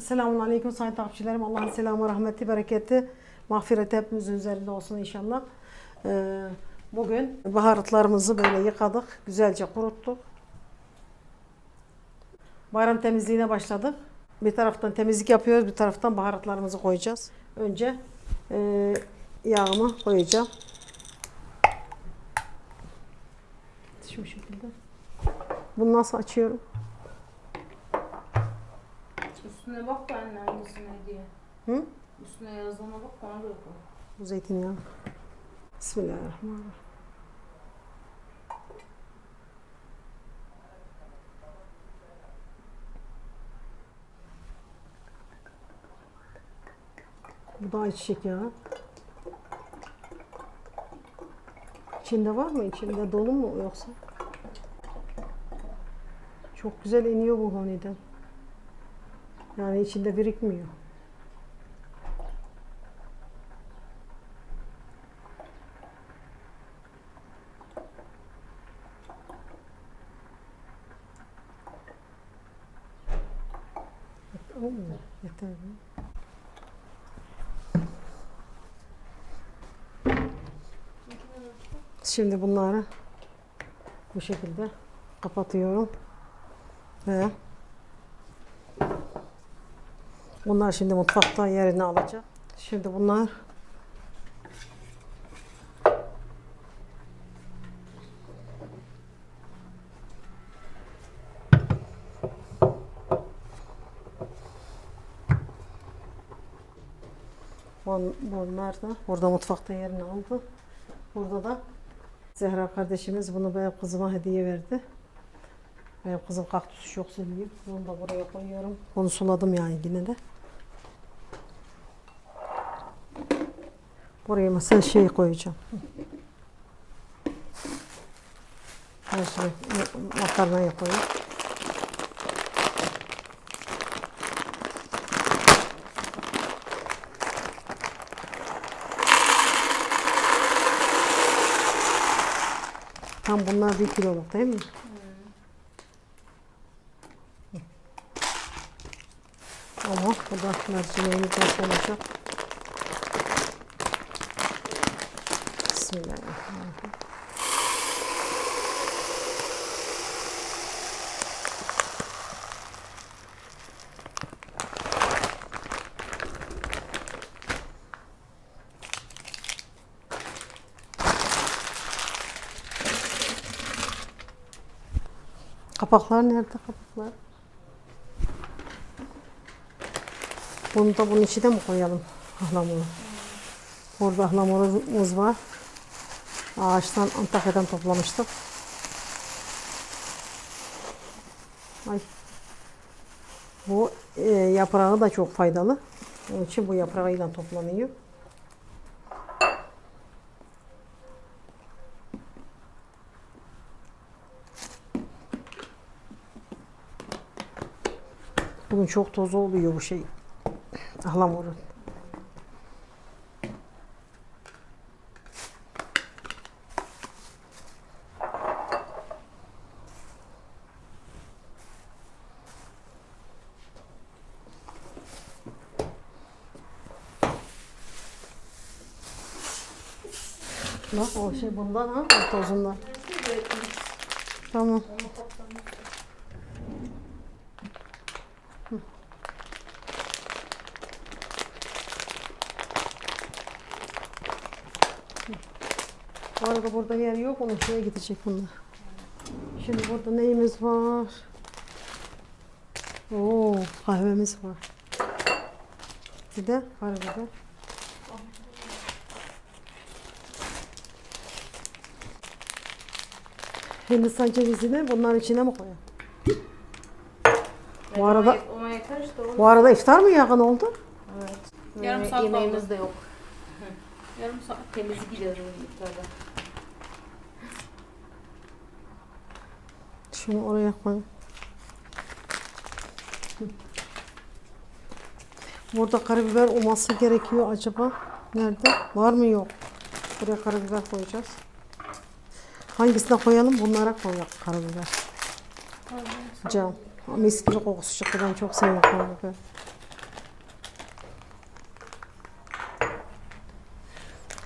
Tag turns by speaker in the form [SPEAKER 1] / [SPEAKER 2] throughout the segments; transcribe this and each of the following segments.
[SPEAKER 1] Selamun Aleyküm sayın takipçilerim. Allah'ın selamı, rahmeti, bereketi, mağfireti hepimizin üzerinde olsun inşallah. Ee, bugün baharatlarımızı böyle yıkadık, güzelce kuruttuk. Bayram temizliğine başladık. Bir taraftan temizlik yapıyoruz, bir taraftan baharatlarımızı koyacağız. Önce e, yağımı koyacağım. Şu şekilde. Bunu nasıl açıyorum?
[SPEAKER 2] Üstüne bak da anne hangisine diye.
[SPEAKER 1] Hı?
[SPEAKER 2] Üstüne yazana bak bana da oku.
[SPEAKER 1] Bu zeytinyağı. Bismillahirrahmanirrahim. Bu da ayçiçek yağı. İçinde var mı? İçinde dolu mu yoksa? Çok güzel iniyor bu honiden. Yani içinde birikmiyor. Oo, yeter. Şimdi bunları bu şekilde kapatıyorum ve bunlar şimdi mutfakta yerini alacak. Şimdi bunlar Bun- Bunlar da burada mutfakta yerini aldı. Burada da Zehra kardeşimiz bunu benim kızıma hediye verdi. Benim kızım kaktüsü çok seviyor. Bunu da buraya koyuyorum. Onu suladım yani yine de. Buraya mesela şey koyacağım. Her şey makarnayı koyayım. Tam bunlar bir kiloluk değil mi? Ama bu da mercimeğimiz nasıl olacak? Bismillahirrahmanirrahim. Kapaklar nerede kapaklar? Bunu da bunun içine mi koyalım? Ahlamuru. Burada ahlamurumuz var. Ağaçtan Antakya'dan toplamıştık. Ay. Bu e, yaprağı da çok faydalı. Onun için bu yaprağıyla toplanıyor. Bugün çok toz oluyor bu şey. Ahlamurun. Bak o şey bundan ha, tozundan. Tamam. Bu arada burada yer yok. Onun şeye gidecek bunlar. Şimdi burada neyimiz var? Oo, kahvemiz var. Bir de karabiber. Hindistan cevizini bunların içine mi koyalım? Bu arada
[SPEAKER 2] Ona yeter işte o.
[SPEAKER 1] bu arada iftar mı yakın oldu?
[SPEAKER 2] Evet.
[SPEAKER 3] Yarım
[SPEAKER 2] Yarım
[SPEAKER 3] saat
[SPEAKER 2] yemeğimiz de yok.
[SPEAKER 3] Yarım saat.
[SPEAKER 2] Temizlik bugün iftarda.
[SPEAKER 1] Şunu oraya koy. Burada karabiber olması gerekiyor acaba. Nerede? Var mı yok? Buraya karabiber koyacağız. Hangisine koyalım? Bunlara koyalım karabiber. Can. Mis gibi kokusu çıktı. Ben çok seviyorum karabiber.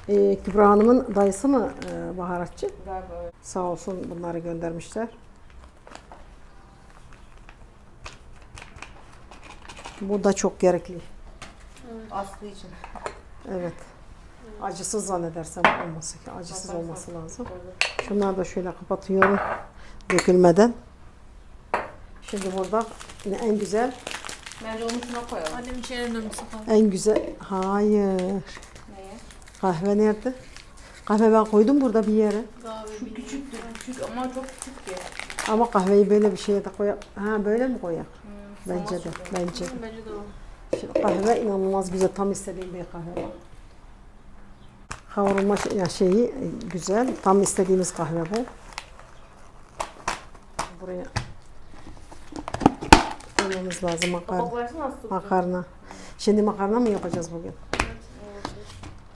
[SPEAKER 1] Ee, Kübra Hanım'ın dayısı mı e, baharatçı?
[SPEAKER 2] Galiba.
[SPEAKER 1] Sağ olsun bunları göndermişler. Bu da çok gerekli.
[SPEAKER 2] Aslı için.
[SPEAKER 1] Evet. Acısız zannedersem olması ki acısız olması lazım. Şunları da şöyle kapatıyorum dökülmeden. Şimdi burada en güzel,
[SPEAKER 2] Bence onu şuna koyalım.
[SPEAKER 3] Annem içeri dönmesi kaldı.
[SPEAKER 1] en güzel. Hayır.
[SPEAKER 2] Neye?
[SPEAKER 1] Kahve nerede? Kahve ben koydum burada bir yere.
[SPEAKER 3] Kahve
[SPEAKER 2] Şu küçüktür. Küçük ama çok küçük ki.
[SPEAKER 1] Ama kahveyi böyle bir şeye de koyak. Ha böyle mi koyak?
[SPEAKER 2] Hmm,
[SPEAKER 1] Bence de. Bence de.
[SPEAKER 3] Bence de o.
[SPEAKER 1] Şimdi kahve inanılmaz güzel. Tam istediğim bir kahve. Kavrulma şey- ya şeyi e, güzel. Tam istediğimiz kahve bu. Buraya koymamız lazım makarna. Makarna. Şimdi makarna mı yapacağız bugün?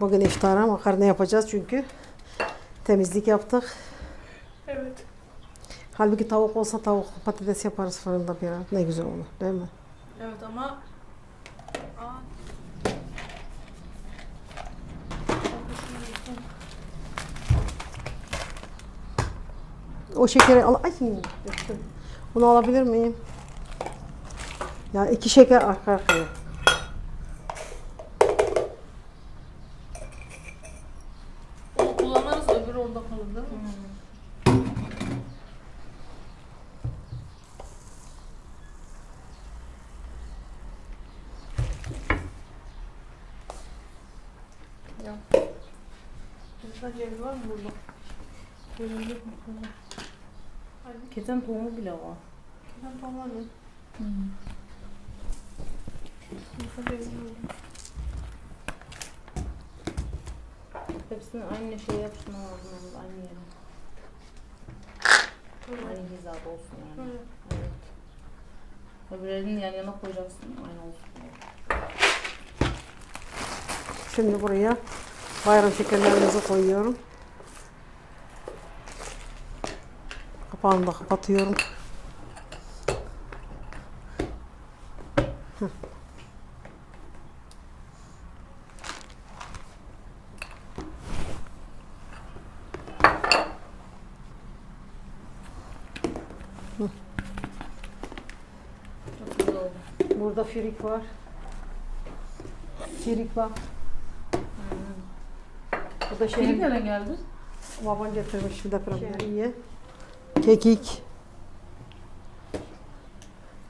[SPEAKER 1] Bugün iftara makarna yapacağız çünkü temizlik yaptık.
[SPEAKER 3] Evet.
[SPEAKER 1] Halbuki tavuk olsa tavuk patates yaparız fırında bir ara. Ne güzel olur değil mi?
[SPEAKER 3] Evet ama Aa.
[SPEAKER 1] O şekeri al. Ay döktüm. Bunu alabilir miyim? Ya iki şeker arka arkaya.
[SPEAKER 3] Onu kullanırız öbürü orada kalır değil mi? Ya. Burada ceviz var mı burada? Ceviz yok Hadi
[SPEAKER 2] Keten tohumu bile var.
[SPEAKER 3] hadi. Burada ceviz var.
[SPEAKER 2] Hepsini aynı şey yapıştırma lazım aynı yere. Aynı hizada olsun yani.
[SPEAKER 3] Böyle.
[SPEAKER 2] Evet. Öbürlerini yan yana koyacaksın aynı olsun.
[SPEAKER 1] Şimdi buraya bayram şekerlerimizi koyuyorum. Kapağını da kapatıyorum. Burada firik var. Firik var. Bu da şey.
[SPEAKER 2] Çelik nereden geldi?
[SPEAKER 1] Baban getirmiş bir depremde iyi. Kekik.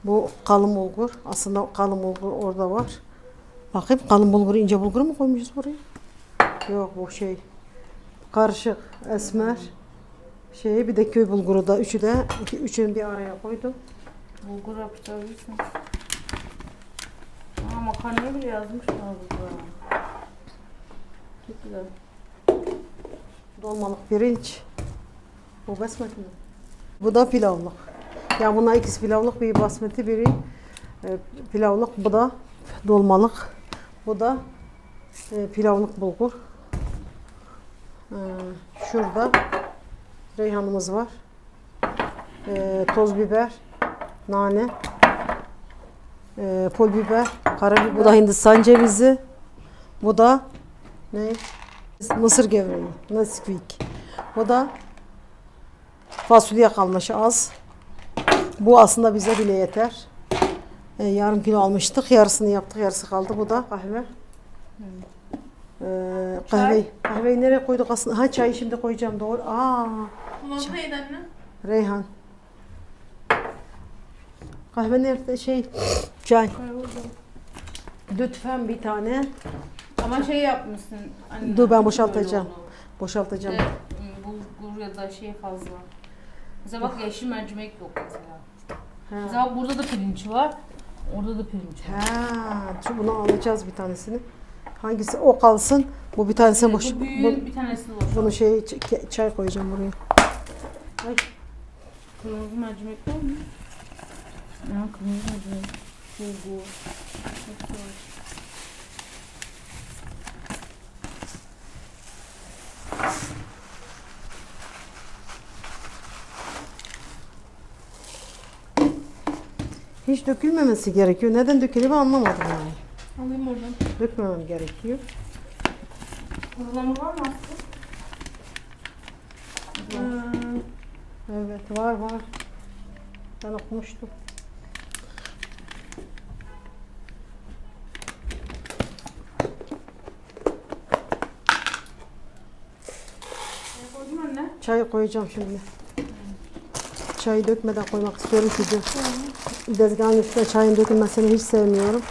[SPEAKER 1] Bu kalın bulgur. Aslında kalın bulgur orada var. Bakayım kalın bulguru ince bulgur mu koymuşuz buraya? Yok bu şey. Karışık esmer. Şeyi bir de köy bulguru da üçü de iki, üçünü bir araya koydum.
[SPEAKER 2] Bulgur yapıştırabilirsin. Aa makarnayı bile yazmışlar burada. Çok güzel.
[SPEAKER 1] Dolmalık pirinç. Bu basmati mi? Bu da pilavlık. Ya bunlar ikisi pilavlık, biri basmati, biri e, pilavlık. Bu da dolmalık. Bu da e, pilavlık bulgur. E, şurada reyhanımız var. E, toz biber, nane, e, pul biber, karabiber. Bu da Hindistan cevizi. Bu da ne? Mısır gevreği, Nesquik. Bu da fasulye kalmış az. Bu aslında bize bile yeter. Ee, yarım kilo almıştık, yarısını yaptık, yarısı kaldı. Bu da kahve. Ee, kahve, kahveyi nereye koyduk aslında? Ha çayı şimdi koyacağım doğru. Aa? Reyhan. Kahve nerede? Şey, çay. Lütfen bir tane.
[SPEAKER 2] Ama şey yapmışsın. Anne,
[SPEAKER 1] Dur, ben boşaltacağım. Boşaltacağım.
[SPEAKER 2] Im, bulgur ya da şey fazla. Mesela bak yeşil mercimek yok mesela. Mesela bak burada da pirinç var. Orada da pirinç var.
[SPEAKER 1] Ha, şu bunu alacağız bir tanesini. Hangisi o kalsın. Bu bir tanesi boş.
[SPEAKER 2] Bu
[SPEAKER 1] Bu,
[SPEAKER 2] büyüğün bir tanesi de boş.
[SPEAKER 1] bunu şey ç- çay koyacağım buraya. Ay,
[SPEAKER 2] Kırmızı mercimek var mı? Ya kırmızı mercimek. Bulgur. Hepsi var.
[SPEAKER 1] Hiç dökülmemesi gerekiyor. Neden dökülüyor anlamadım yani.
[SPEAKER 3] Alayım oradan.
[SPEAKER 1] Dökmemem gerekiyor.
[SPEAKER 2] Uygulama var mı Aslı?
[SPEAKER 1] Evet var var. Ben okumuştum. Çayı koyacağım şimdi. Çayı dökmeden koymak istiyorum çünkü tezgahın üstüne çayın dökülmesini hiç sevmiyorum.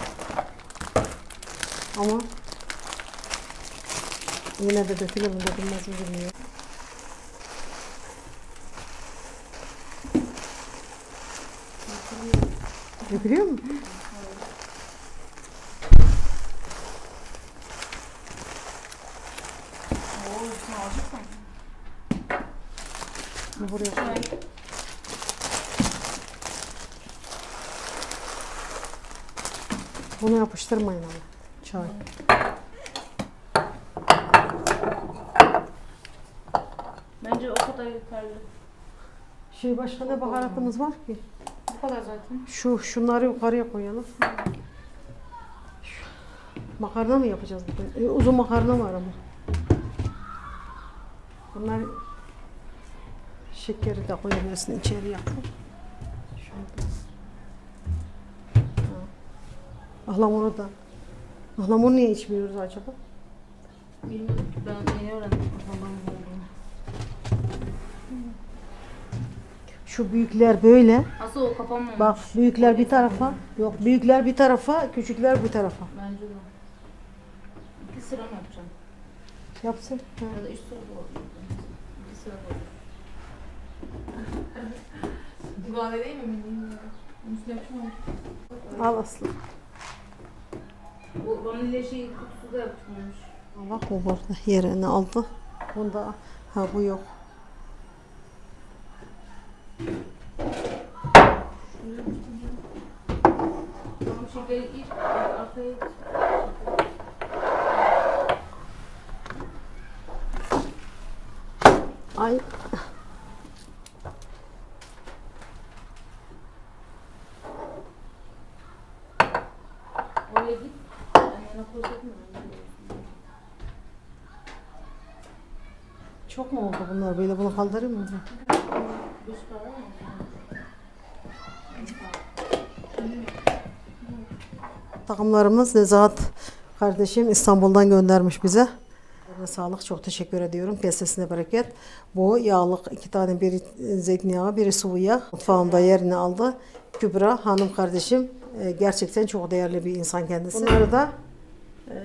[SPEAKER 1] Ama yine de dökülür mü dökülmez mi bilmiyorum. Dökülüyor mu? Buraya koy.
[SPEAKER 2] Çay.
[SPEAKER 1] Bunu yapıştırmayın ama. Çay.
[SPEAKER 2] Bence o kadar yeterli.
[SPEAKER 1] Şey başka ne baharatımız var ki?
[SPEAKER 2] Bu kadar zaten.
[SPEAKER 1] Şu şunları yukarıya koyalım. Şu- Makarna mı yapacağız bugün? E, uzun makarna var ama. Bunlar şekeri de koyabilirsin içeriye. Şurada. Ha. Ahlamuru da. Ahlamur niye içmiyoruz acaba?
[SPEAKER 2] Bilmiyorum ben yeni öğrendim olduğunu.
[SPEAKER 1] Şu büyükler böyle.
[SPEAKER 2] Asıl o kapanmamış.
[SPEAKER 1] Bak büyükler bir tarafa. Yok büyükler bir tarafa, küçükler bir tarafa.
[SPEAKER 2] Bence de. İki sıra mı yapacağım?
[SPEAKER 1] Yapsın. Ha.
[SPEAKER 2] Ya da üç sıra da olur. İki sıra da olur.
[SPEAKER 3] Divane değil mi? Yapışmamış.
[SPEAKER 1] Al Aslı.
[SPEAKER 2] Bu vanilya şey kutusu da yapışmamış.
[SPEAKER 1] Bak o burada yerini aldı. Bunda ha bu yok.
[SPEAKER 2] Tamam şekeri ilk arkaya.
[SPEAKER 1] Ay
[SPEAKER 2] Oraya git. Annene koysak mı?
[SPEAKER 1] Çok mu oldu bunlar böyle bunu kaldırayım mı? Takımlarımız Nezahat kardeşim İstanbul'dan göndermiş bize. Sağlık çok teşekkür ediyorum. Kesesine bereket. Bu yağlık iki tane biri zeytinyağı biri sıvı yağ mutfağımda yerini aldı. Kübra hanım kardeşim e, gerçekten çok değerli bir insan kendisi. Bunları da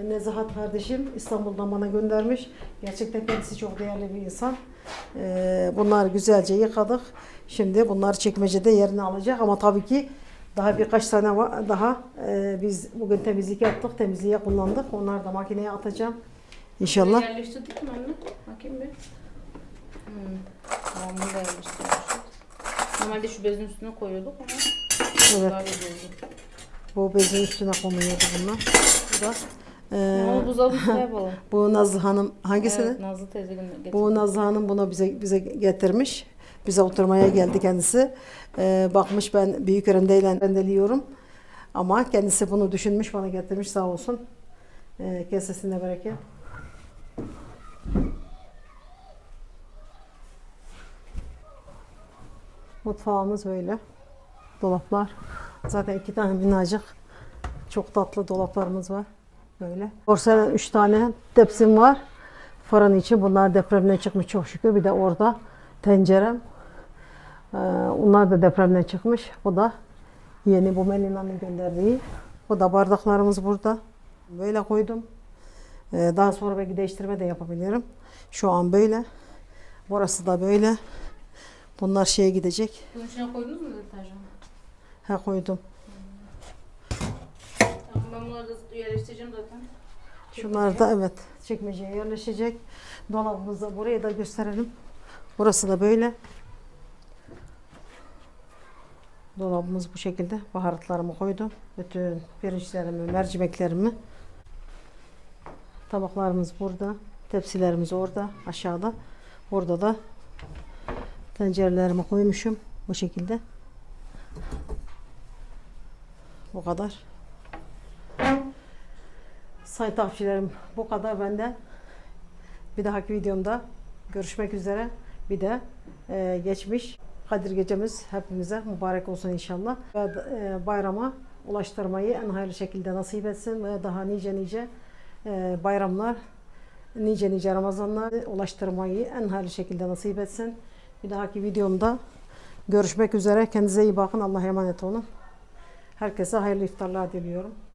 [SPEAKER 1] Nezahat kardeşim İstanbul'dan bana göndermiş. Gerçekten kendisi çok değerli bir insan. E, Bunları güzelce yıkadık. Şimdi bunlar çekmecede yerini alacak ama tabii ki daha birkaç tane daha e, biz bugün temizlik yaptık. Temizliğe kullandık. Onları da makineye atacağım. İnşallah.
[SPEAKER 2] Yerleştirdik mi anne? Bakayım bir. Hmm. Tamam bunu da yerleştirmişiz. Normalde şu bezin üstüne koyuyorduk ama
[SPEAKER 1] Evet.
[SPEAKER 2] daha güzel oldu.
[SPEAKER 1] Bu bezin üstüne konuyordu bunlar. Bu da
[SPEAKER 2] Onu buzdolabı üstüne yapalım.
[SPEAKER 1] bu Nazlı Hanım hangisini?
[SPEAKER 2] Evet, Nazlı teyze getirdi.
[SPEAKER 1] Bu Nazlı Hanım bunu bize bize getirmiş. Bize oturmaya geldi kendisi. Ee, bakmış ben büyük örendeyle rendeliyorum. Ama kendisi bunu düşünmüş bana getirmiş sağ olsun. Ee, kesesine bereket. Mutfağımız böyle. Dolaplar. Zaten iki tane minnacık. Çok tatlı dolaplarımız var. Böyle. Porselen üç tane tepsim var. Fırın için bunlar depremden çıkmış çok şükür. Bir de orada tencerem. Ee, onlar da depremden çıkmış. Bu da yeni bu Melina'nın gönderdiği. Bu da bardaklarımız burada. Böyle koydum. Ee, daha sonra belki değiştirme de yapabilirim. Şu an böyle. Burası da böyle. Bunlar şeye gidecek.
[SPEAKER 2] Bunun içine koydunuz mu deterjan?
[SPEAKER 1] Ha koydum.
[SPEAKER 2] Tamam ben bunları da yerleştireceğim zaten.
[SPEAKER 1] Şunlar evet çekmeceye yerleşecek. Dolabımızda burayı da gösterelim. Burası da böyle. Dolabımız bu şekilde. Baharatlarımı koydum. Bütün pirinçlerimi, mercimeklerimi. Tabaklarımız burada. Tepsilerimiz orada, aşağıda. Burada da tencerelerimi koymuşum. Bu şekilde. Bu kadar. Say tavsiyerim bu kadar benden. Bir dahaki videomda görüşmek üzere. Bir de e, geçmiş Kadir gecemiz hepimize mübarek olsun inşallah. Ve e, bayrama ulaştırmayı en hayırlı şekilde nasip etsin ve daha nice nice e, bayramlar, nice nice Ramazanlar ulaştırmayı en hayırlı şekilde nasip etsin. Bir dahaki videomda görüşmek üzere. Kendinize iyi bakın. Allah'a emanet olun. Herkese hayırlı iftarlar diliyorum.